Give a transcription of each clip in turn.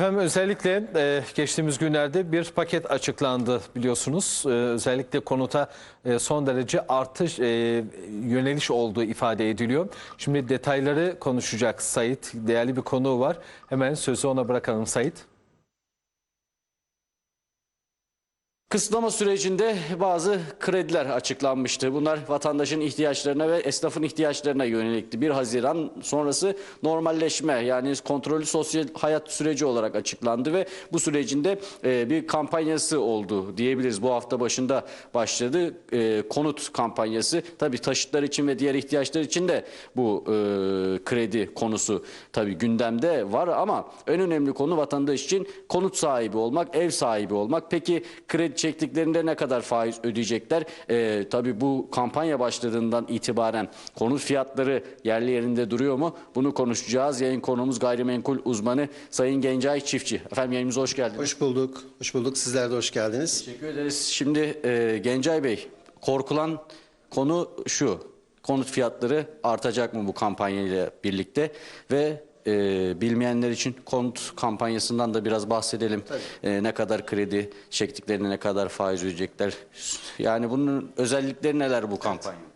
Efendim özellikle e, geçtiğimiz günlerde bir paket açıklandı biliyorsunuz. E, özellikle konuta e, son derece artış e, yöneliş olduğu ifade ediliyor. Şimdi detayları konuşacak Sait. Değerli bir konuğu var. Hemen sözü ona bırakalım Sait. Kısıtlama sürecinde bazı krediler açıklanmıştı. Bunlar vatandaşın ihtiyaçlarına ve esnafın ihtiyaçlarına yönelikti. 1 Haziran sonrası normalleşme yani kontrollü sosyal hayat süreci olarak açıklandı ve bu sürecinde e, bir kampanyası oldu diyebiliriz. Bu hafta başında başladı e, konut kampanyası. Tabii taşıtlar için ve diğer ihtiyaçlar için de bu e, kredi konusu tabii gündemde var ama en önemli konu vatandaş için konut sahibi olmak, ev sahibi olmak. Peki kredi çektiklerinde ne kadar faiz ödeyecekler? Ee, tabii bu kampanya başladığından itibaren konut fiyatları yerli yerinde duruyor mu? Bunu konuşacağız. Yayın konuğumuz gayrimenkul uzmanı Sayın Gencay Çiftçi. Efendim yayınımıza hoş geldiniz. Hoş bulduk. Hoş bulduk. Sizler de hoş geldiniz. Teşekkür ederiz. Şimdi e, Gencay Bey korkulan konu şu. Konut fiyatları artacak mı bu kampanyayla birlikte ve e, bilmeyenler için konut kampanyasından da biraz bahsedelim. E, ne kadar kredi çektiklerini, ne kadar faiz ödeyecekler. Yani bunun özellikleri neler bu kampanya?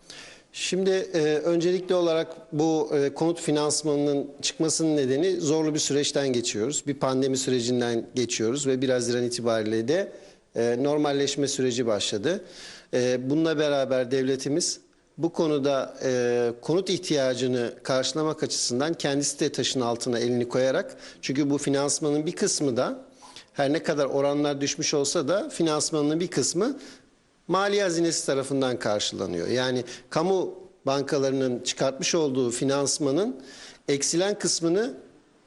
Şimdi e, öncelikli olarak bu e, konut finansmanının çıkmasının nedeni zorlu bir süreçten geçiyoruz. Bir pandemi sürecinden geçiyoruz ve 1 Haziran itibariyle de e, normalleşme süreci başladı. E, bununla beraber devletimiz bu konuda e, konut ihtiyacını karşılamak açısından kendisi de taşın altına elini koyarak çünkü bu finansmanın bir kısmı da her ne kadar oranlar düşmüş olsa da finansmanın bir kısmı Mali hazinesi tarafından karşılanıyor. Yani kamu bankalarının çıkartmış olduğu finansmanın eksilen kısmını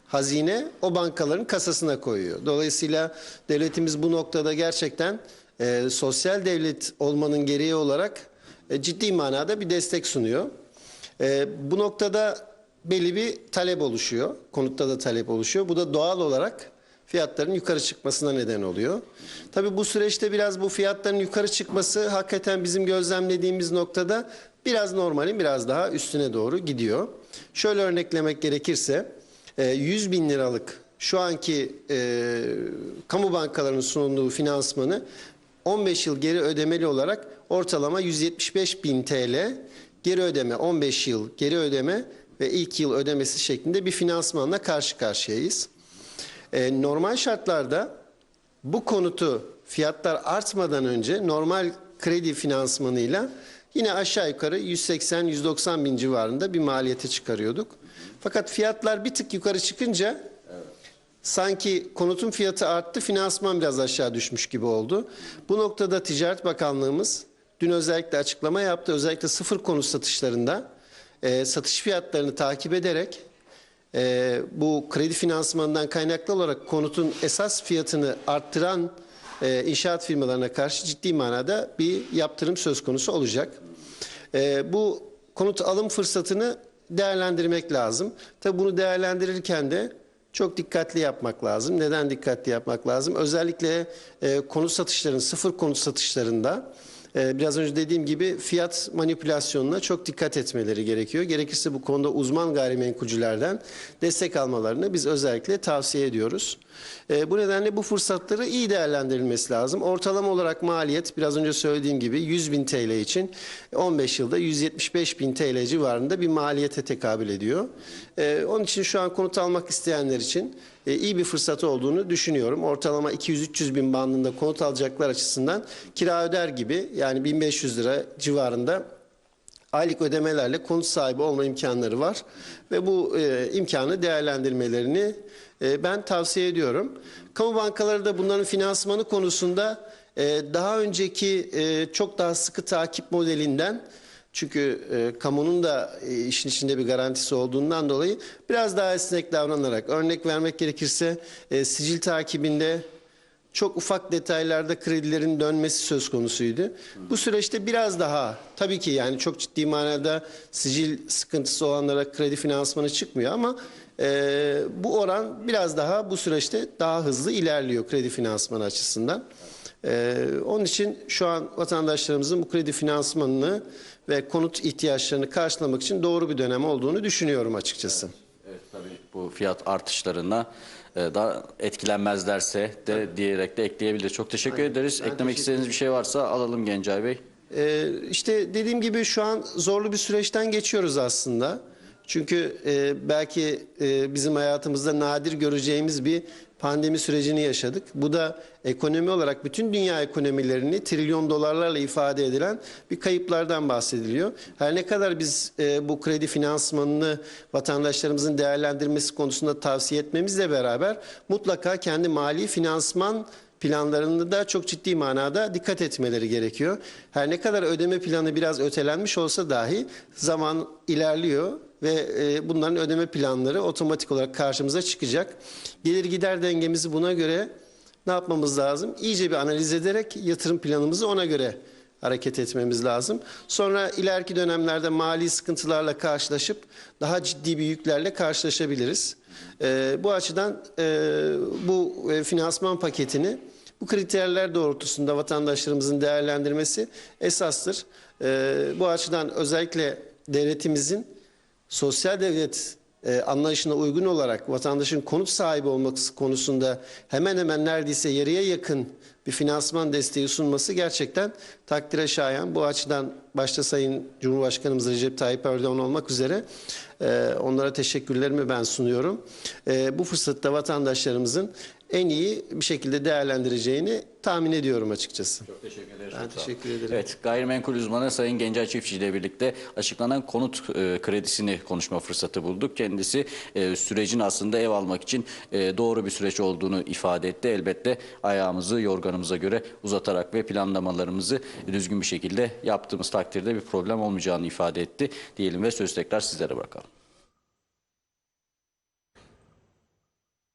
hazine o bankaların kasasına koyuyor. Dolayısıyla devletimiz bu noktada gerçekten e, sosyal devlet olmanın gereği olarak e, ciddi manada bir destek sunuyor. E, bu noktada belli bir talep oluşuyor. Konutta da talep oluşuyor. Bu da doğal olarak fiyatların yukarı çıkmasına neden oluyor. Tabii bu süreçte biraz bu fiyatların yukarı çıkması hakikaten bizim gözlemlediğimiz noktada biraz normalin biraz daha üstüne doğru gidiyor. Şöyle örneklemek gerekirse e, 100 bin liralık şu anki e, kamu bankalarının sunduğu finansmanı 15 yıl geri ödemeli olarak ortalama 175 bin TL geri ödeme 15 yıl geri ödeme ve ilk yıl ödemesi şeklinde bir finansmanla karşı karşıyayız. E, normal şartlarda bu konutu fiyatlar artmadan önce normal kredi finansmanıyla yine aşağı yukarı 180-190 bin civarında bir maliyete çıkarıyorduk. Fakat fiyatlar bir tık yukarı çıkınca sanki konutun fiyatı arttı, finansman biraz aşağı düşmüş gibi oldu. Bu noktada Ticaret Bakanlığımız dün özellikle açıklama yaptı. Özellikle sıfır konut satışlarında e, satış fiyatlarını takip ederek e, bu kredi finansmanından kaynaklı olarak konutun esas fiyatını arttıran e, inşaat firmalarına karşı ciddi manada bir yaptırım söz konusu olacak. E, bu konut alım fırsatını değerlendirmek lazım. Tabi bunu değerlendirirken de çok dikkatli yapmak lazım. Neden dikkatli yapmak lazım? Özellikle e, konut satışların, sıfır konut satışlarında biraz önce dediğim gibi fiyat manipülasyonuna çok dikkat etmeleri gerekiyor. Gerekirse bu konuda uzman gayrimenkulcülerden destek almalarını biz özellikle tavsiye ediyoruz. E, bu nedenle bu fırsatları iyi değerlendirilmesi lazım. Ortalama olarak maliyet biraz önce söylediğim gibi 100 bin TL için 15 yılda 175 bin TL civarında bir maliyete tekabül ediyor. E, onun için şu an konut almak isteyenler için iyi bir fırsat olduğunu düşünüyorum. Ortalama 200-300 bin bandında konut alacaklar açısından kira öder gibi yani 1500 lira civarında aylık ödemelerle konut sahibi olma imkanları var ve bu e, imkanı değerlendirmelerini e, ben tavsiye ediyorum. Kamu bankaları da bunların finansmanı konusunda e, daha önceki e, çok daha sıkı takip modelinden çünkü e, kamunun da e, işin içinde bir garantisi olduğundan dolayı biraz daha esnek davranarak örnek vermek gerekirse e, sicil takibinde çok ufak detaylarda kredilerin dönmesi söz konusuydu. Bu süreçte biraz daha tabii ki yani çok ciddi manada sicil sıkıntısı olanlara kredi finansmanı çıkmıyor ama e, bu oran biraz daha bu süreçte daha hızlı ilerliyor kredi finansmanı açısından. E, onun için şu an vatandaşlarımızın bu kredi finansmanını ve konut ihtiyaçlarını karşılamak için doğru bir dönem olduğunu düşünüyorum açıkçası. Evet tabii bu fiyat artışlarına e, da etkilenmezlerse de diyerek de ekleyebilir. Çok teşekkür ederiz. Eklemek istediğiniz bir şey varsa alalım Gencay Bey. Ee, işte dediğim gibi şu an zorlu bir süreçten geçiyoruz aslında. Çünkü e, belki e, bizim hayatımızda nadir göreceğimiz bir pandemi sürecini yaşadık. Bu da ekonomi olarak bütün dünya ekonomilerini trilyon dolarlarla ifade edilen bir kayıplardan bahsediliyor. Her ne kadar biz e, bu kredi finansmanını vatandaşlarımızın değerlendirmesi konusunda tavsiye etmemizle beraber mutlaka kendi mali finansman planlarında da çok ciddi manada dikkat etmeleri gerekiyor. Her ne kadar ödeme planı biraz ötelenmiş olsa dahi zaman ilerliyor ve e, bunların ödeme planları otomatik olarak karşımıza çıkacak. Gelir gider dengemizi buna göre ne yapmamız lazım? İyice bir analiz ederek yatırım planımızı ona göre hareket etmemiz lazım. Sonra ileriki dönemlerde mali sıkıntılarla karşılaşıp daha ciddi bir yüklerle karşılaşabiliriz. Ee, bu açıdan e, bu e, finansman paketini bu kriterler doğrultusunda vatandaşlarımızın değerlendirmesi esastır. Bu açıdan özellikle devletimizin sosyal devlet e, anlayışına uygun olarak vatandaşın konut sahibi olması konusunda hemen hemen neredeyse yarıya yakın bir finansman desteği sunması gerçekten takdire şayan. Bu açıdan başta Sayın Cumhurbaşkanımız Recep Tayyip Erdoğan olmak üzere e, onlara teşekkürlerimi ben sunuyorum. E, bu fırsatta vatandaşlarımızın en iyi bir şekilde değerlendireceğini tahmin ediyorum açıkçası. Çok teşekkür ederiz. Ben teşekkür ederim. Evet, gayrimenkul uzmanı Sayın Gencay Çiftçi ile birlikte açıklanan konut e, kredisini konuşma fırsatı bulduk. Kendisi e, sürecin aslında ev almak için e, doğru bir süreç olduğunu ifade etti. Elbette ayağımızı yorganımıza göre uzatarak ve planlamalarımızı düzgün bir şekilde yaptığımız takdirde bir problem olmayacağını ifade etti. Diyelim ve söz tekrar sizlere bırakalım.